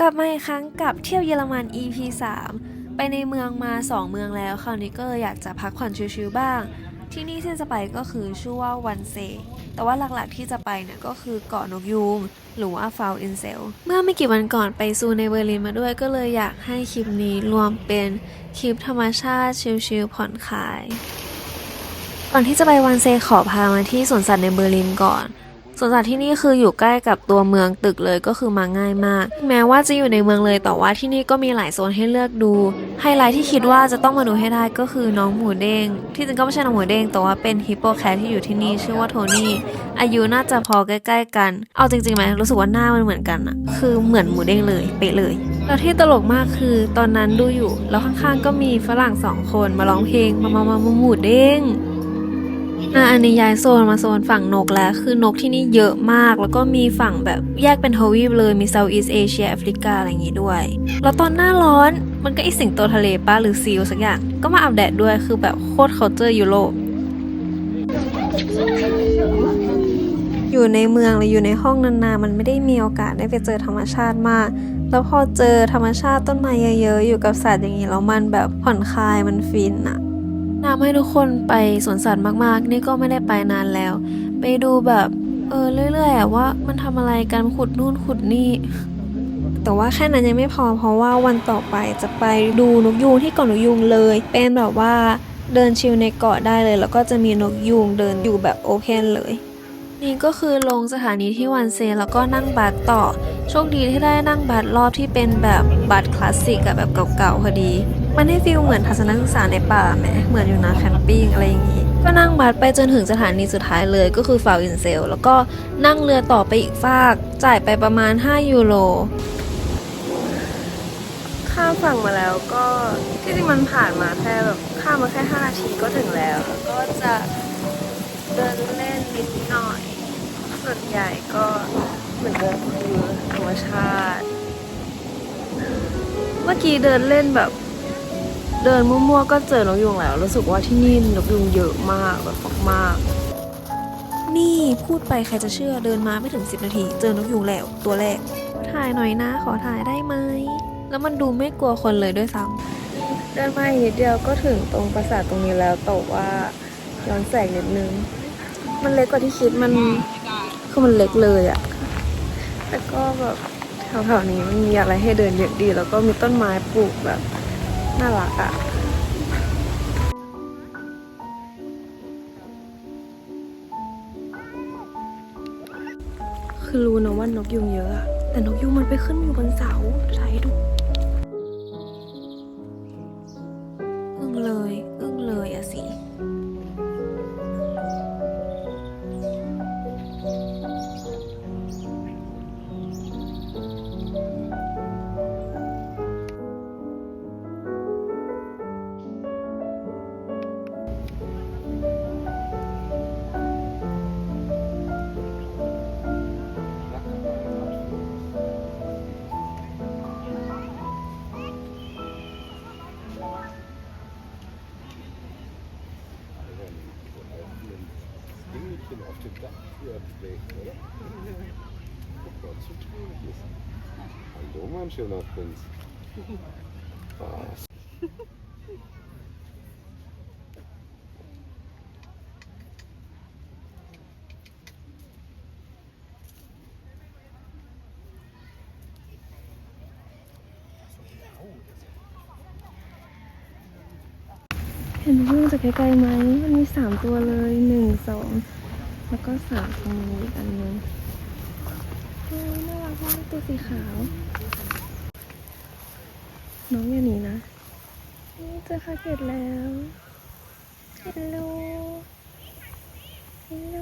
กลับมาอีกครั้งกับเที่ยวเยอรมัน EP 3 ไปในเมืองมา 2 เมืองแล้วคราวนี้ก็เลยอยากจะพักผ่อนชิลๆบ้าง ที่นี่ที่จะไปก็คือชื่อว่าวันเซ แต่ว่าหลักๆที่จะไปเนี่ยก็คือเกาะนกยูงหรือว่าฟาวอินเซล เมื่อไม่กี่วันก่อนไปซูในเบอร์ลินมาด้วยก็เลยอยากให้คลิปนี้รวมเป็นคลิปธรรมชาติชิลๆผ่อนคลาย ก่อนที่จะไปวันเซขอพามาที่สวนสัตว์ในเบอร์ลินก่อน วนสัตว์ที่นี่คืออยู่ใกล้กับตัวเมืองตึกเลยก็คือมาง่ายมาก แม้ว่าจะอยู่ในเมืองเลยแต่ว่าที่นี่ก็มีหลายโซนให้เลือกดู ไฮไลท์ที่คิดว่าจะต้องมาดูให้ได้ก็คือน้องหมูเด้ง ที่จริงก็ไม่ใช่น้องหมูเด้งแต่ว่าเป็นฮิปโปแคทที่อยู่ที่นี่ชื่อว่าโทนี่ อายุน่าจะพอใกล้ ๆ กัน เอาจริงๆไหมรู้สึกว่าหน้ามันเหมือนกันอะคือเหมือนหมูเด้งเลยเป๊ะเลยแล้วที่ตลกมากคือตอนนั้นดูอยู่ แล้วข้างๆก็มีฝรั่งสองคนมาร้องเพลงมามามามาหมูเด้ง อะอันนี้ย้ายโซนมาโซนฝั่งนกแล้ว คือนกที่นี่เยอะมาก แล้วก็มีฝั่งแบบแยกเป็นทวีปเลยมี Southeast Asia แอฟริกาอะไรอย่างงี้ด้วย แล้วตอนหน้าร้อนมันก็ไอสิงโตทะเลป้าหรือซีลสักอย่าง ก็มาอาบแดดด้วยคือแบบโคตรเคาเจอยุโรปอยู่ในเมืองหรืออยู่ในห้องนานๆ มันไม่ได้มีโอกาสได้ไปเจอธรรมชาติมาก แล้วพอเจอธรรมชาติต้นไม้เยอะๆ อยู่กับสัตว์อย่างนี้แล้วมันแบบผ่อนคลายมันฟินอะ นำให้ทุกคนไปสวนสัตว์มากๆ นี่ก็ไม่ได้ไปนานแล้ว ไปดูแบบเออเรื่อยๆว่ามันทำอะไรกันขุดนู่นขุดนี่ แต่ว่าแค่นั้นยังไม่พอเพราะว่าวันต่อไปจะไปดูนกยูงที่เกาะนกยูงเลย เป็นแบบว่าเดินชิลในเกาะได้เลย แล้วก็จะมีนกยูงเดินอยู่แบบโอเพนเลยนี่ก็คือลงสถานีที่วันเซแล้วก็นั่งบัสต่อ โชคดีที่ได้นั่งบัสรอบที่เป็นแบบบัสคลาสสิกอะแบบเก่าๆพอดี มันให้ฟีลเหมือนทัศนศึกษาในป่าแหมเหมือนอยู่นะแคมปิ้งอะไรอย่างงี้ ก็นั่งบัสไปจนถึงสถานีสุดท้ายเลยก็คือฟาวอินเซล แล้วก็นั่งเรือต่อไปอีกฟาก จ่ายไปประมาณ 5 ยูโรข้ามฝั่งมาแล้วก็ที่จริงมันผ่านมาแค่แบบข้ามมาแค่ 5 นาทีก็ถึงแล้วแล้วก็จะเดินเล่นนิดหน่อย ส่วนใหญ่ก็เหมือนเดิมคือธรรมชาติ เมื่อกี้เดินเล่นแบบ เดินมั่วๆก็เจอนกยุงแล้ว รู้สึกว่าที่นี่นกยุงเยอะมากแบบมากๆนี่พูดไปใครจะเชื่อเดินมาไม่ถึง 10 นาที เจอนกยุงแล้วตัวแรก ถ่ายหน่อยนะ ขอถ่ายได้ไหม แล้วมันดูไม่กลัวคนเลยด้วยซ้ำเดินมาอีกนิดเดียวก็ถึงตรงปราสาทตรงนี้แล้วแต่ว่าย้อนแสงนิดนึง มันเล็กกว่าที่คิดมันคือมันเล็กเลยอะแต่ก็แบบแถวๆนี้มันมีอะไรให้เดินเยอะดี แล้วก็มีต้นไม้ปลูกแบบ น่ารักอะคือรู้นะว่านกยุงเยอะ แต่นกยุงมันไปขึ้นอยู่บนเสาถ่ายดู zu traurig ist. Hallo, mein schöner Prinz. Was? เห็นวิ่งจากไกลๆไหมมันมีสามตัวเลยหนึ่งสอง แล้วก็สามตรงนี้อีกอันนึงน่ารักมากตัวสีขาว น้องอย่างนีนะ นี่เจอคาเกตแล้วฮัลโหลฮัลโหล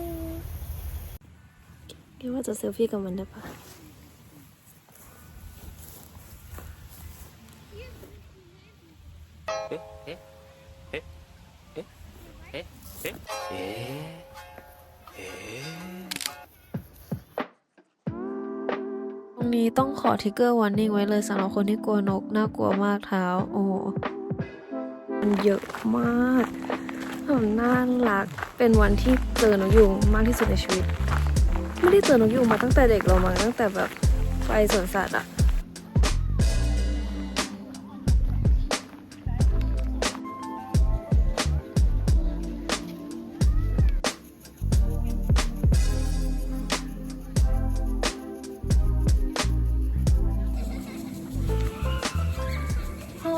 คิดว่าจะเซลฟี่กับมันได้ปะ ทิกเกอร์วอร์นิ่งไว้เลยสำหรับคนที่กลัวนก น่ากลัวมากเท้า โอ้โหมันเยอะมากน่ารัก เป็นวันที่เจอนกยุงมากที่สุดในชีวิต ไม่ได้เจอนกยุงมาตั้งแต่เด็กเรามาตั้งแต่แบบไปสวนสัตว์อะ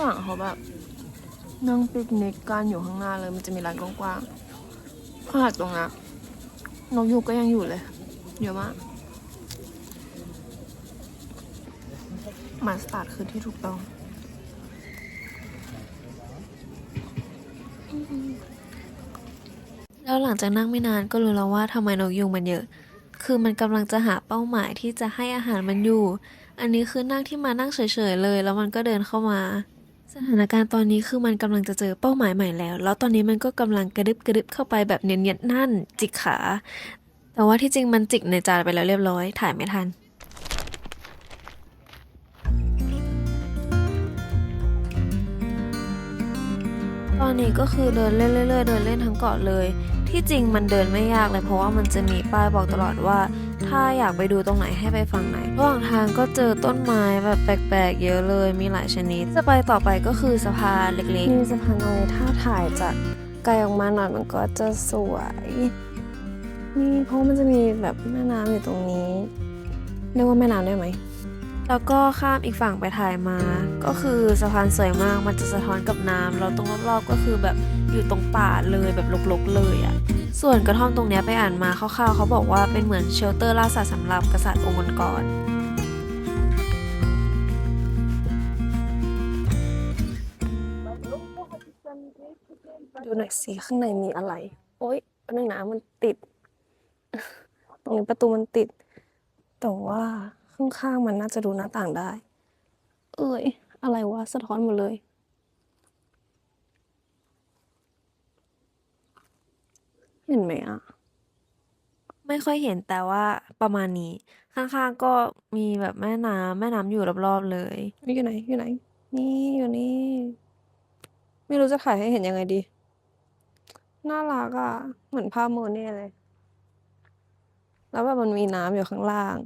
หลังเขาแบบนั่งปิกนิกกันอยู่ข้างหน้าเลย มันจะมีร้านกว้างๆขาดตรงนั้นนกยูงก็ยังอยู่เลยเยอะมากมาสตาร์ทคือที่ถูกต้องแล้วหลังจากนั่งไม่นานก็รู้แล้วว่าทำไมนกยุงมันเยอะ คือมันกำลังจะหาเป้าหมายที่จะให้อาหารมันอยู่ อันนี้คือนั่งที่มานั่งเฉยๆเลย แล้วมันก็เดินเข้ามา สถานการณ์ตอนนี้คือมันกำลังจะเจอเป้าหมายใหม่แล้ว แล้วตอนนี้มันก็กำลังกระดึบกระดึบเข้าไปแบบเนียนๆนั่น จิกขา แต่ว่าที่จริงมันจิกในจานไปแล้วเรียบร้อย ถ่ายไม่ทันตอนนี้ก็คือเดินเล่นเรื่อยๆเดินเล่นทั้งเกาะเลย ที่จริงมันเดินไม่ยากเลยเพราะว่ามันจะมีป้ายบอกตลอดว่า ถ้าอยากไปดูตรงไหนให้ไปฝั่งไหน ระหว่างทางก็เจอต้นไม้แบบแปลกๆ เยอะเลย มีหลายชนิด จะไปต่อไปก็คือสะพานเล็กมีสะพานอะไรถ้าถ่ายจากไกลออกมาหน่อยมันก็จะสวย นี่เพราะมันจะมีแบบแม่น้ำอยู่ตรงนี้ เรียกว่าแม่น้ำได้ไหมๆแล้วก็ข้ามอีกฝั่งไปถ่ายมา ก็คือสะพานสวยมาก มันจะสะท้อนกับน้ำแล้วตรงรอบๆก็คือแบบอยู่ตรงป่าเลยแบบรกๆเลยอะ่ะ ส่วนกระท่อมตรงนี้ไปอ่านมาคร่าวๆเขาบอกว่าเป็นเหมือนเชลเตอร์ล่าสัตว์สำหรับกษัตริย์องค์กรดูหน่อยสิข้างในมีอะไร โอ๊ยแป๊บนึงนะมันติด ตรงนี้ประตูมันติด แต่ว่าข้างๆมันน่าจะดูหน้าต่างได้ เอ้ย อะไรวะ สะท้อนหมดเลย เห็นไหมอะ ไม่ค่อยเห็นแต่ว่าประมาณนี้ ข้างๆก็มีแบบแม่น้ำแม่น้ำอยู่รอบๆเลย อยู่ไหน อยู่ไหน นี่อยู่นี่ ไม่รู้จะถ่ายให้เห็นยังไงดี น่ารักอะ เหมือนภาพโมเน่เลย แล้วแบบมันมีน้ำอยู่ข้างล่าง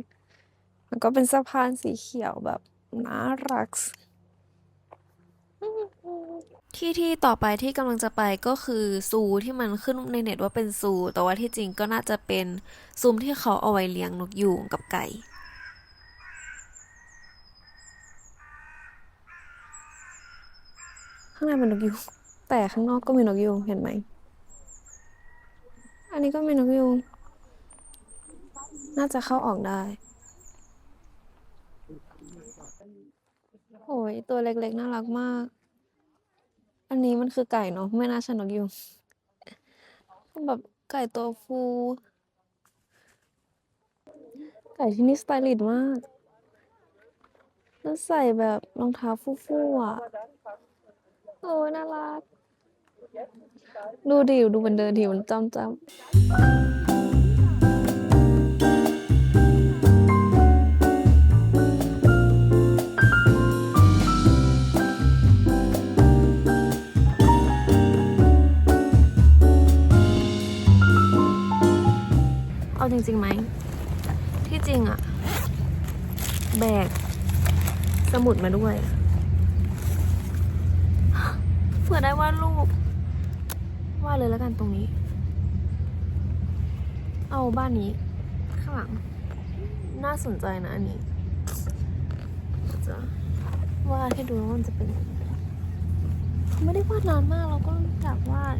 แล้วก็เป็นสะพานสีเขียวแบบน่ารัก ที่ที่ต่อไปที่กำลังจะไปก็คือซูที่มันขึ้นในเน็ตว่าเป็นซู แต่ว่าที่จริงก็น่าจะเป็นซุ้มที่เขาเอาไว้เลี้ยงนกยูงกับไก่ข้างในเป็นนกยูงแต่ข้างนอกก็มีนกยูงเห็นไหม อันนี้ก็มีนกยูงน่าจะเข้าออกได้ โอ้ยตัวเล็กๆ น่ารักมาก อันนี้มันคือไก่เนาะไม่น่าใช่นกยูงแบบไก่ตัวฟู ไก่ที่นี่สไตลิสต์มากแล้วใส่แบบรองเท้าฟูๆอะโอ้ยน่ารัก ดูดิดูมันเดินดิมันจำจำ มุดมาด้วยเผื่อได้วาดรูปวาดเลยแล้วกันตรงนี้ เอาบ้านนี้ ข้างหลัง น่าสนใจนะอันนี้จะวาดให้ดูว่ามันจะเป็นไม่ได้วาดนานมากเราก็อยากวาด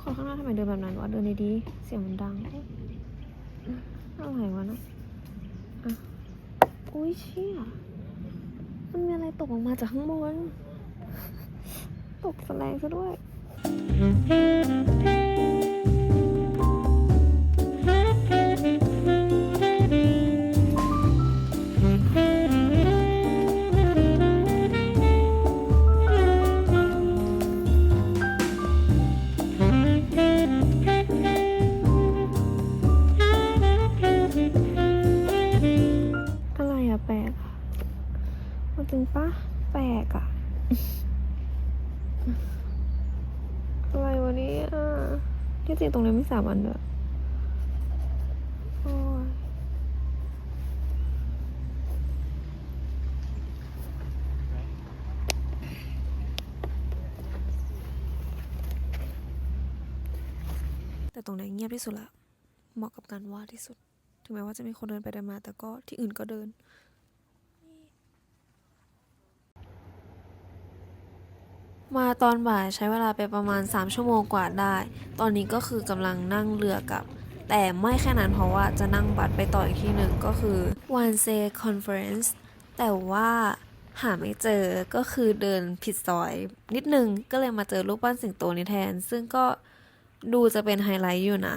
คนข้างหน้าทำไมเดินแบบนั้นวะเดินดีๆเสียงมันดังอะไรวะนะ อุ้ยเชี่ย มันมีอะไรตกออกมาจากข้างบน ตกแสลงซะด้วย ปะแปลกอะอะไรวะเนี่ยที่จริงตรงนี้ไม่สามอันเด้อโอ้ยแต่ตรงไหนเงียบที่สุดละ เหมาะกับการวาดที่สุด ถึงแม้ว่าจะมีคนเดินไปเดินมา แต่ก็ที่อื่นก็เดิน มาตอนบ่ายใช้เวลาไปประมาณ 3 ชั่วโมงกว่าได้ ตอนนี้ก็คือกำลังนั่งเรือกลับ แต่ไม่แค่นั้นเพราะว่าจะนั่งบัสไปต่ออีกที่หนึ่งก็คือ One Say Conference แต่ว่าหาไม่เจอก็คือเดินผิดซอยนิดนึงก็เลยมาเจอรูปปั้นสิงโตนี้แทน ซึ่งก็ดูจะเป็นไฮไลท์อยู่นะ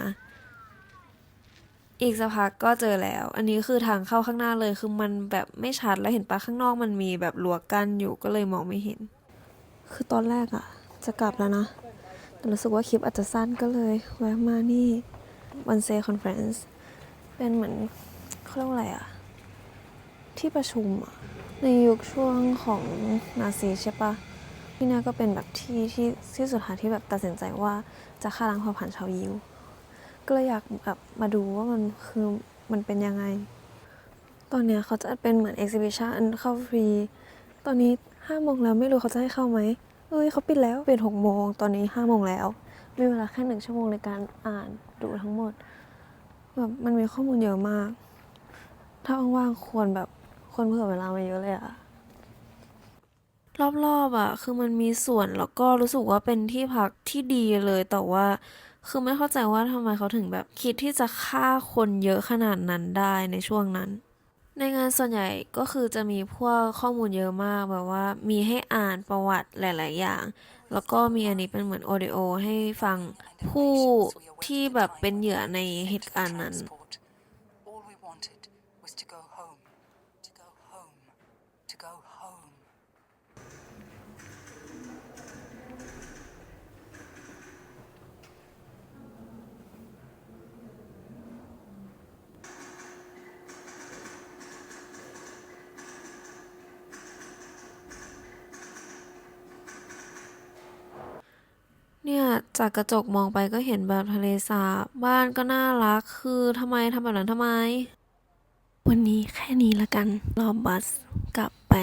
อีกสักพักก็เจอแล้ว อันนี้คือทางเข้าข้างหน้าเลยคือมันแบบไม่ชัดแล้วเห็นปะข้างนอกมันมีแบบรั้วกั้นอยู่ก็เลยมองไม่เห็น คือตอนแรกอะจะกลับแล้วนะ แต่รู้สึกว่าคลิปอาจจะสั้นก็เลย แวะมานี่วันเซคอนเฟรนซ์เป็นเหมือนเขาเรียกว่าอะไรอะที่ประชุมอะในยุคช่วงของนาซีใช่ปะที่นี่ก็เป็นแบบที่ที่ที่สุดท้ายที่แบบตัดสินใจว่าจะฆ่าล้างเผ่าพันธุ์ชาวยิว ก็เลยอยากแบบมาดูว่ามันคือมันเป็นยังไง ตอนเนี้ยเขาจะเป็นเหมือน exhibition เข้าฟรี ตอนนี้ ห้าโมงแล้วไม่รู้เขาจะให้เข้าไหมเอ้ยเขาปิดแล้วเปิดหกโมงตอนนี้ห้าโมงแล้ว มีเวลาแค่หนึ่งชั่วโมงในการอ่านดูทั้งหมดแบบมันมีข้อมูลเยอะมาก ถ้าว่างๆควรแบบควรเผื่อเวลามาเยอะเลยอะรอบๆอะคือมันมีส่วนแล้วก็รู้สึกว่าเป็นที่พักที่ดีเลยแต่ว่า คือไม่เข้าใจว่าทำไมเขาถึงแบบคิดที่จะฆ่าคนเยอะขนาดนั้นได้ในช่วงนั้น ในงานส่วนใหญ่ก็คือจะมีพวกข้อมูลเยอะมากแบบว่ามีให้อ่านประวัติหลาย ๆ อย่าง แล้วก็มีอันนี้เป็นเหมือนออดิโอให้ฟังผู้ที่แบบเป็นเหยื่อในเหตุการณ์นั้น เนี่ย จากกระจกมองไปก็เห็นแบบทะเลสาบ บ้านก็น่ารัก คือทำไมทำแบบนั้นทำไม วันนี้แค่นี้ละกัน รอบัสกลับไป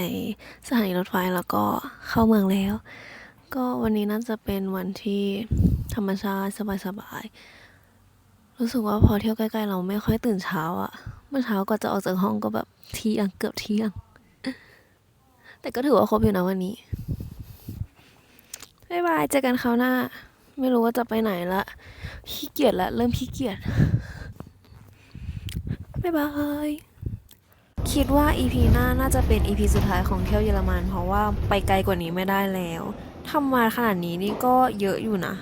สถานีรถไฟแล้วก็เข้าเมืองแล้ว ก็วันนี้น่าจะเป็นวันที่ธรรมชาติสบายๆ รู้สึกว่าพอเที่ยวใกล้ๆ เราไม่ค่อยตื่นเช้าอะเมื่อเช้าก็จะออกจากห้องก็แบบเที่ยงเกือบเที่ยง แต่ก็ถือว่าครบอยู่นะวันนี้ บ๊ายบายเจอกันคราวหน้า ไม่รู้ว่าจะไปไหนละขี้เกียจละเริ่มขี้เกียจบ๊ายบายคิดว่า EP หน้าน่าจะเป็น EP สุดท้ายของเที่ยวเยอรมัน เพราะว่าไปไกลกว่านี้ไม่ได้แล้วทำมาขนาดนี้นี่ก็เยอะอยู่นะ